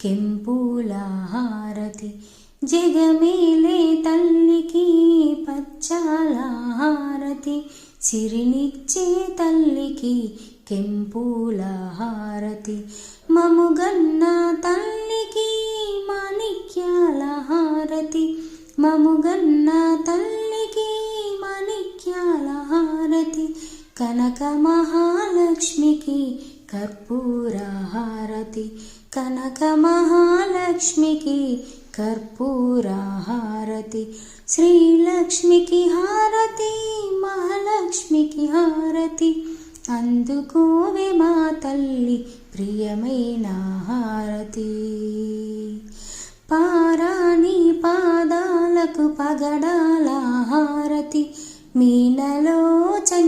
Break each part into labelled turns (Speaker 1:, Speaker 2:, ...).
Speaker 1: కెంపుల హారతి జగమేలే తల్లికి పచ్చాల హారతి సిరినిచ్చే తల్లికి కెంపుల హారతి మముగన్న తల్లికి మాణిక్యాల హారతి మముగన్న తల్లికి మాణిక్యాల హారతి కనక మహాలక్ష్మికి కర్పూరహారతి కనక మహాలక్ష్మికి కర్పూరహారతి శ్రీలక్ష్మికి హారతి మహాలక్ష్మికి హారతి. అందుకోవే మా తల్లి ప్రియమైన హారతి. పారాణి పాదాలకు పగడాల హారతి. మీనలోచన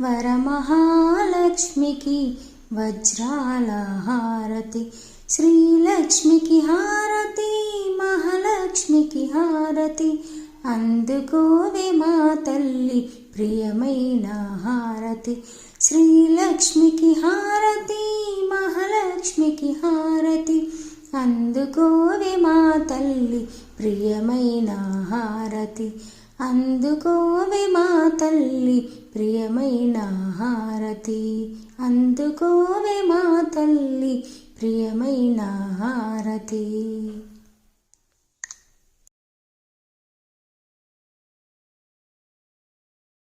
Speaker 1: వరమహాలక్ష్మికి వజ్రాల హారతి శ్రీలక్ష్మికి హారతి మహాలక్ష్మికి హారతి. అందుకోవే మా తల్లి ప్రియమైన హారతి. శ్రీలక్ష్మికి హారతి మహాలక్ష్మికి హారతి. అందుకోవే మా తల్లి ప్రియమైన హారతి. అందుకోవే మా తల్లి ప్రియమైన హారతి. అందుకోవే మా తల్లి ప్రియమైన హారతి.